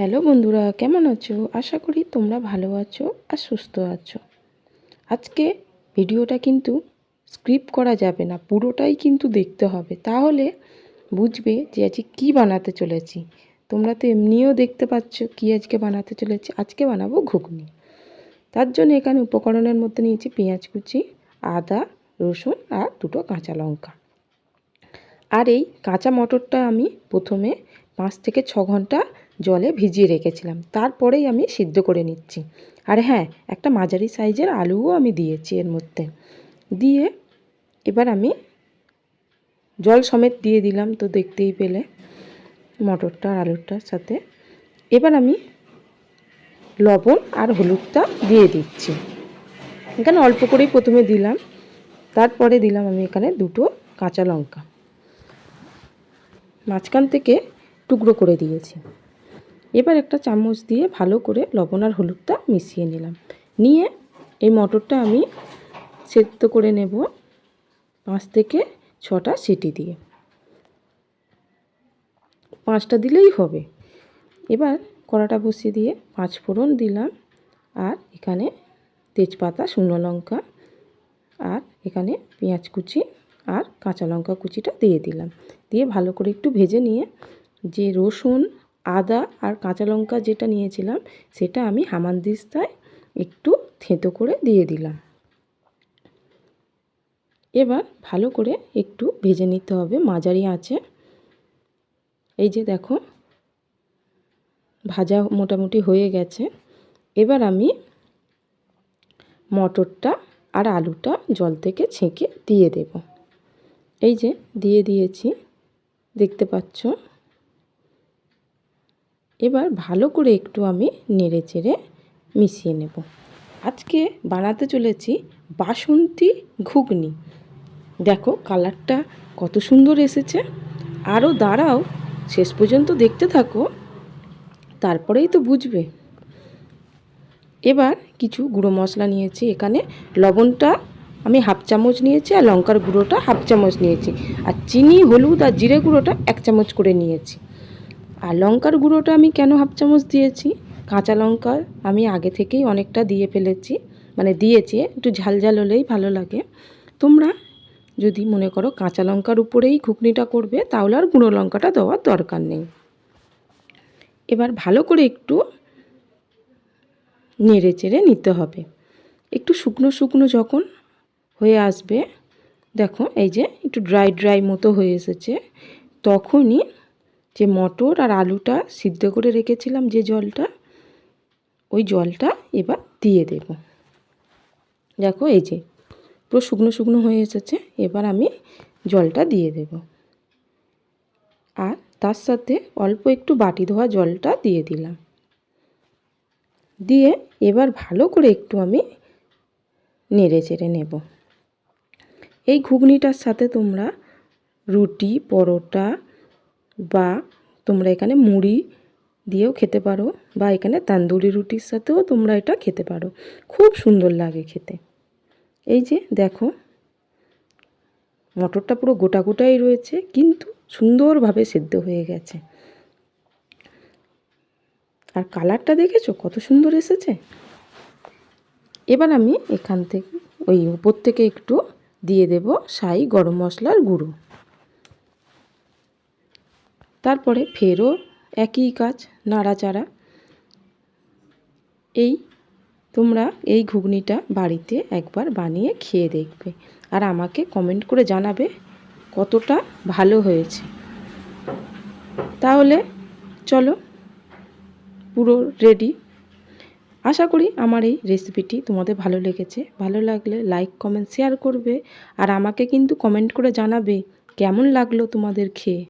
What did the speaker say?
Hello বন্ধুরা, কেমন আছো? আশা করি তোমরা ভালো আছো আর সুস্থ আছো। আজকে ভিডিওটা কিন্তু স্ক্রিপ্ট করা যাবে না, পুরোটাই কিন্তু দেখতে হবে। তাহলে বুঝবে যে আজকে কী বানাতে চলেছি। তোমরা তো এমনিও দেখতে পাচ্ছ কী আজকে বানাতে চলেছি। আজকে বানাবো ঘুগনি। তার জন্য এখানে উপকরণের মধ্যে নিয়েছি পেঁয়াজ কুচি, আদা, রসুন আর দুটো কাঁচা লঙ্কা। আর এই কাঁচা মটরটা আমি প্রথমে পাঁচ থেকে ছ ঘণ্টা জলে ভিজিয়ে রেখেছিলাম। তারপরেই আমি সিদ্ধ করে নিচ্ছি। আর হ্যাঁ একটা মাঝারি সাইজের আলুও আমি দিয়েছি এর মধ্যে। দিয়ে এবার আমি জল সমেত দিয়ে দিলাম তো দেখতেই পেলে মটরটা আলুটার সাথে। এবার আমি লবণ আর হলুদটা দিয়ে দিচ্ছি। এখানে অল্প করেই প্রথমে দিলাম। তারপরে দিলাম আমি এখানে দুটো কাঁচা লঙ্কা। মাঝখান থেকে টুকরো করে দিয়েছি। এবার একটা চামচ দিয়ে ভালো করে লবণ আর হলুদটা মিশিয়ে নিলাম। নিয়ে এই মটরটা আমি সেদ্ধ করে নেব পাঁচ থেকে ছটা সিটি দিয়ে। পাঁচটা দিলেই হবে। এবার কড়াটা বসিয়ে দিয়ে পাঁচ ফোড়ন দিলাম আর এখানে তেজপাতা, শুকনো লঙ্কা আর এখানে পেঁয়াজ কুচি আর কাঁচা লঙ্কা কুচিটা দিয়ে দিলাম। দিয়ে ভালো করে একটু ভেজে নিয়ে যে রসুন আদা আর কাঁচা লঙ্কা যেটা নিয়েছিলাম, সেটা আমি হামানদিস্তায় একটু থেঁতো করে দিয়ে দিলাম। এবার ভালো করে একটু ভেজে নিতে হবে, মাঝারি আঁচে। এই যে দেখো, ভাজা মোটামুটি হয়ে গেছে। এবার আমি মটরটা আর আলুটা জল থেকে ছেঁকে দিয়ে দেব। এই যে দিয়ে দিয়েছি, দেখতে পাচ্ছ? এবার ভালো করে একটু আমি নেড়ে চেড়ে মিশিয়ে নেব। আজকে বানাতে চলেছি বাসন্তী ঘুগনি। দেখো কালারটা কত সুন্দর এসেছে। আরও দাঁড়াও, শেষ পর্যন্ত দেখতে থাকো, তারপরেই তো বুঝবে। এবার কিছু গুঁড়ো মশলা নিয়েছি, এখানে লবণটা আমি হাফ চামচ নিয়েছি আর লঙ্কার গুঁড়োটা হাফ চামচ নিয়েছি। আর চিনি, হলুদ আর জিরে গুঁড়োটা এক চামচ করে নিয়েছি। আর লঙ্কার গুঁড়োটা আমি কেন হাফ চামচ দিয়েছি? কাঁচা লঙ্কা আমি আগে থেকেই অনেকটা দিয়ে ফেলেছি মানে দিয়েছি, একটু ঝাল ঝাল হলেই ভালো লাগে। তোমরা যদি মনে করো কাঁচা লঙ্কার উপরেই ঘুগনিটা করবে, তাহলে আর গুঁড়ো লঙ্কাটা দেওয়ার দরকার নেই। এবার ভালো করে একটু নেড়ে চেড়ে নিতে হবে। একটু শুকনো শুকনো যখন হয়ে আসবে, দেখো এই যে একটু ড্রাই ড্রাই মতো হয়ে এসেছে, তখনই যে মটর আর আলুটা সিদ্ধ করে রেখেছিলাম যে জলটা, ওই জলটা এবার দিয়ে দেব। দেখো এই যে, পুরো শুকনো শুকনো হয়ে এসেছে, এবার আমি জলটা দিয়ে দেব। আর তার সাথে অল্প একটু বাটি ধোয়া জলটা দিয়ে দিলাম। দিয়ে এবার ভালো করে একটু আমি নেড়ে চেড়ে নেব। এই ঘুগনিটার সাথে তোমরা রুটি, পরোটা বা তোমরা এখানে মুড়ি দিয়েও খেতে পারো বা এখানে তান্দুরি রুটির সাথেও তোমরা এটা খেতে পারো। খুব সুন্দর লাগে খেতে। এই যে দেখো, মটরটা পুরো গোটা গোটাই রয়েছে, কিন্তু সুন্দরভাবে সেদ্ধ হয়ে গেছে। আর কালারটা দেখেছ? কত সুন্দর এসেছে। এবার আমি এখান থেকে, ওই উপর থেকে একটু দিয়ে দেব সাই গরম মশলার গুঁড়ো। তারপরে ফেরও একই কাজ, নাড়াচাড়া। এই তোমরা এই ঘুগনিটা বাড়িতে একবার বানিয়ে খেয়ে দেখবে আর আমাকে কমেন্ট করে জানাবে কতটা ভালো হয়েছে। তাহলে চলো পুরো রেডি আশা করি আমার এই রেসিপিটি তোমাদের ভালো লেগেছে। ভালো লাগলে লাইক কমেন্ট শেয়ার করবে আর আমাকে কিন্তু কমেন্ট করে জানাবে কেমন লাগল তোমাদের খেয়ে।